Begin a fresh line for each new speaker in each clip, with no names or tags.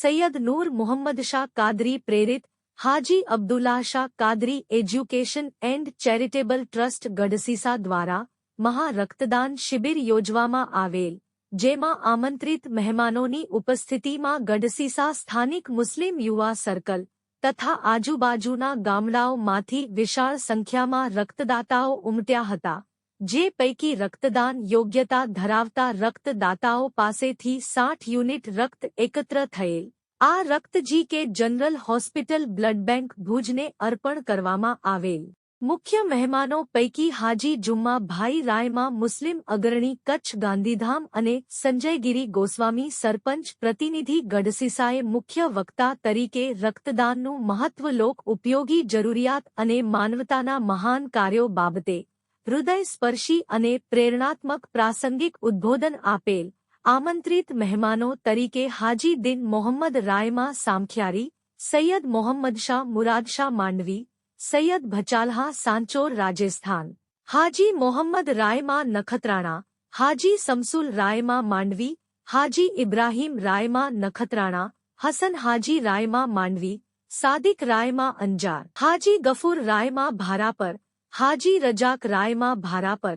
સૈયદ નૂર મુહમ્મદ શાહ કાદરી પ્રેરિત Haji Abdullah Shah Qadri education and charitable trust Gadhsisa દ્વારા મહા રક્તદાન શિબિર યોજવામાં આવેલ જેમાં આમંત્રિત મહેમાનોની ઉપસ્થિતિમાં ગઢસીસા સ્થાનિક મુસ્લિમ યુવા સર્કલ તથા આજુબાજુના ગામડાઓમાંથી વિશાળ સંખ્યામાં રક્તદાતાઓ ઉમટ્યા હતા જે પૈકી રક્તદાન યોગ્યતા ધરાવતા રક્તદાતાઓ પાસેથી સાઠ યુનિટ રક્ત એકત્ર થયેલ આ રક્તજી કે જનરલ હોસ્પિટલ બ્લડ બેંક ભુજને અર્પણ કરવામાં આવેલ. મુખ્ય મહેમાનો પૈકી હાજી જુમ્મા ભાઈ રાયમાં મુસ્લિમ અગ્રણી કચ્છ ગાંધીધામ અને સંજયગીરી ગોસ્વામી સરપંચ પ્રતિનિધિ ગઢસીસાએ મુખ્ય વક્તા તરીકે રક્તદાનનું મહત્વ લોક ઉપયોગી જરૂરિયાત અને માનવતાના મહાન કાર્યો બાબતે હૃદય સ્પર્શી અને પ્રેરણાત્મક પ્રાસંગિક ઉદ્બોધન આપેલ. આમંત્રિત મહેમાનો તરીકે હાજી દિન મોહમ્મદ રાયમા સામખિયારી સૈયદ મોહમ્મદ શાહ મુરાદ શાહ માંડવી સૈયદ ભચાલહા સાંચોર રાજસ્થાન હાજી મોહમ્મદ રાયમા નખત્રાણા હાજી સમસુલ રાયમા માંડવી હાજી ઇબ્રાહીમ રાયમા નખત્રાણા હસન હાજી રાયમા માંડવી સાદિક રાયમા અંજાર હાજી ગફૂર રાયમા ભારાપર હાજી રજાક રાયમાં ભારાપર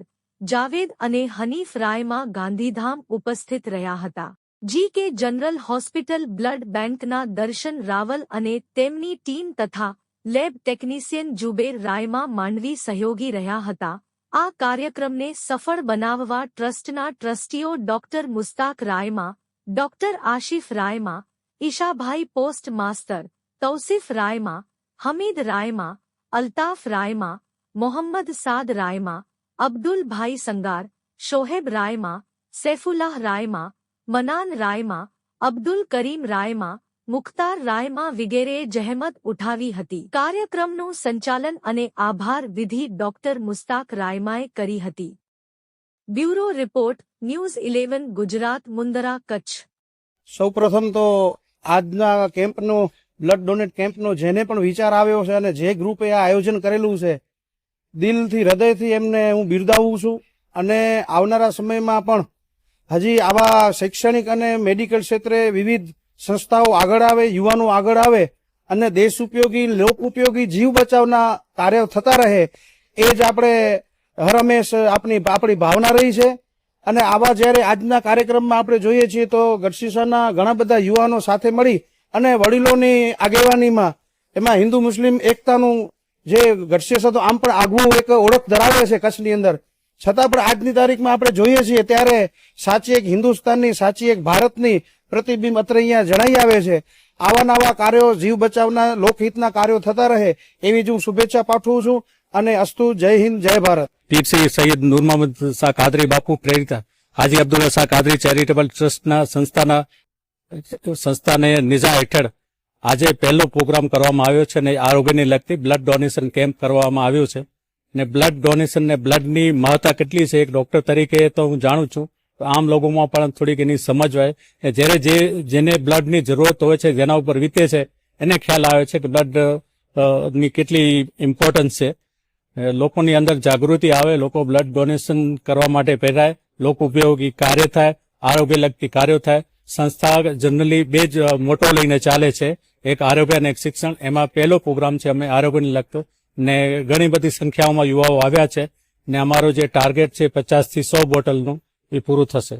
જાવેદ અને હનીફ રાયમાં ગાંધીધામ ઉપસ્થિત રહ્યા હતા. જી કે જનરલ હોસ્પિટલ બ્લડ બેંકના દર્શન રાવલ અને તેમની ટીમ તથા લેબ ટેકનિશિયન જુબેર રાયમાં માંડવી સહયોગી રહ્યા હતા. આ કાર્યક્રમને સફળ બનાવવા ટ્રસ્ટના ટ્રસ્ટીઓ doctor Mustak Raima, doctor Ashif Raima, Ishabhai post master Tausif Raima, Hamid Raima, Altaf Raima, Mohammad Saad Raima Abdulbhai Sangar, શોહેબ રાયમાં, Saifullah રાયમાં, મનાન રાયમાં, Abdul Karim રાયમાં, Mukhtar રાયમાં વિગેરે જહેમત ઉઠાવી હતી. કાર્યક્રમનું સંચાલન અને આભાર વિધિ ડોક્ટર મુસ્તાક રાયમાએ કરી હતી. Bureau report, news eleven, Gujarat, Mundra, Kutch.
સૌપ્રથમ તો આજના કેમ્પનો, બ્લડ ડોનેટ કેમ્પનો જેને પણ વિચાર આવ્યો છે અને જે ગ્રુપે આ આયોજન કરેલું છે દિલથી, હૃદયથી એમને હું બિરદાવું છું. અને આવનારા સમયમાં પણ હજી આવા શૈક્ષણિક અને મેડિકલ ક્ષેત્રે વિવિધ સંસ્થાઓ આગળ આવે, યુવાનો આગળ આવે અને દેશ ઉપયોગી, લોક ઉપયોગી, જીવ બચાવના કાર્યો થતા રહે, એ જ આપણે હરમેશ આપણી આપણી ભાવના રહી છે. અને આવા જ્યારે આજના કાર્યક્રમમાં આપણે જોઈએ છીએ તો ગઢશીસાના ઘણા બધા યુવાનો સાથે મળી અને વડીલોની આગેવાનીમાં, એમાં હિન્દુ મુસ્લિમ એકતાનું જે ગઢસીસા તો આમ પણ આગવું એક ઓળખ ધરાવે છે કચ્છની અંદર. છતાં પણ આજની તારીખમાં આપણે જોઈએ છીએ ત્યારે સાચી એક હિન્દુસ્તાનની, સાચી એક ભારતની પ્રતિબિંબ અત્રે અહીંયા જણાઈ આવે છે. આવા નવા કાર્યો, જીવ બચાવના, લોકહિતના કાર્યો થતા રહે એવી જ હું શુભેચ્છા પાઠવું છું અને અસ્તુ, જય હિન્દ, જય ભારત.
પીરસી સૈયદ નૂર મોહમ્મદ શાહ કાદરી બાપુ પ્રેરિત હાજી અબ્દુલ્લા શાહ કાદરી ચેરિટેબલ ટ્રસ્ટના સંસ્થાના, સંસ્થાને નિઝા હેઠળ આજે પહેલો પ્રોગ્રામ કરવામાં આવ્યો છે અને આરોગ્યને લગતી બ્લડ ડોનેશન કેમ્પ કરવામાં આવ્યો છે. ને બ્લડ ડોનેશન ને બ્લડની મહત્તા કેટલી છે, એક ડોક્ટર તરીકે તો હું જાણું છું. આમ લોકોમાં પણ થોડીક એની સમજ હોય કે જ્યારે જે, જેને બ્લડની જરૂરત હોય છે, જેના ઉપર વીતે છે, એને ખ્યાલ આવે છે કે બ્લડની કેટલી ઇમ્પોર્ટન્સ છે. લોકોની અંદર જાગૃતિ આવે, લોકો બ્લડ ડોનેશન કરવા માટે પહેરાય, લોક ઉપયોગી કાર્ય થાય, આરોગ્ય લગતી કાર્યો થાય. સંસ્થા જનરલી બે જ મોટો લઈને ચાલે છે. એક આરોગ્ય અને એક શિક્ષણ. એમાં પહેલો પ્રોગ્રામ છે, અમે આરોગ્યને લગતો. ને ઘણી બધી સંખ્યાઓમાં યુવાઓ આવ્યા છે. ને અમારો જે ટાર્ગેટ છે પચાસથી સો બોટલનું એ પૂરું થશે.